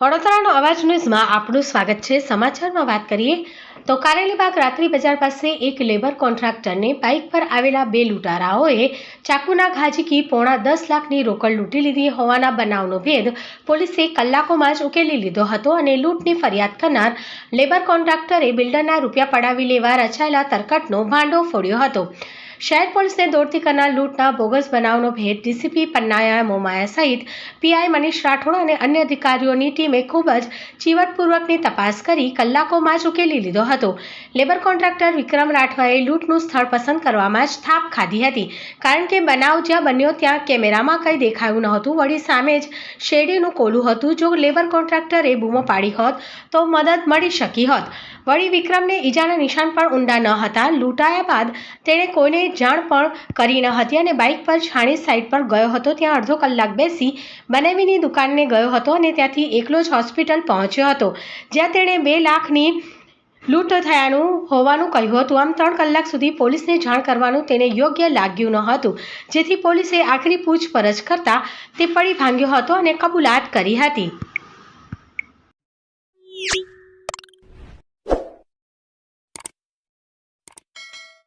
વડોદરાનો અવાજ ન્યૂઝમાં આપનું સ્વાગત છે. સમાચારમાં વાત કરીએ તો કારેલીબાગ રાત્રિ બજાર પાસે એક લેબર કોન્ટ્રાક્ટરને બાઇક પર આવેલા બે લૂંટારાઓએ ચાકુના ઘાજીકી પોણા દસ લાખની રોકડ લૂંટી લીધી હોવાના બનાવનો ભેદ પોલીસે કલાકોમાં જ ઉકેલી લીધો હતો અને લૂંટની ફરિયાદ કરનાર લેબર કોન્ટ્રાક્ટરે બિલ્ડરના રૂપિયા પડાવી લેવા રચાયેલા તરકટનો ભાંડો ફોડ્યો હતો. શહેર પોલીસને દોડતી કરનાર લૂંટના બોગસ બનાવનો ભેદ ડીસીપી પન્નાયા મોમાયા સહિત પીઆઈ મનીષ રાઠોડ અને અન્ય અધિકારીઓની ટીમે ખૂબ જ ચીવટપૂર્વકની તપાસ કરી કલાકોમાં જ ઉકેલી લીધો હતો. લેબર કોન્ટ્રાક્ટર વિક્રમ રાઠવાએ લૂંટનું સ્થળ પસંદ કરવામાં જ થાપ ખાધી હતી. કારણ કે બનાવ જ્યાં બન્યો ત્યાં કેમેરામાં કંઈ દેખાયું નહોતું. વળી સામે જ શેરડીનું કોલું હતું. જો લેબર કોન્ટ્રાક્ટરે બૂમો પાડી હોત તો મદદ મળી શકી હોત. વળી વિક્રમને ઈજાના નિશાન પણ ઊંડા ન હતા. લૂંટાયા બાદ તેણે કોઈને જાણ પણ કરી ન હતી અને બાઇક પર છાણી સાઈડ પર ગયો હતો. ત્યાં અડધો કલાક બેસી બનેવીની દુકાનને ગયો હતો અને ત્યાંથી એકલો જ હોસ્પિટલ પહોંચ્યો હતો, જ્યાં તેણે બે લાખની લૂંટ થયાનું હોવાનું કહ્યું હતું. આમ ત્રણ કલાક સુધી પોલીસને જાણ કરવાનું તેને યોગ્ય લાગ્યું ન હતું, જેથી પોલીસે આખરી પૂછપરછ કરતા તે પડી ભાંગ્યો હતો અને કબૂલાત કરી હતી.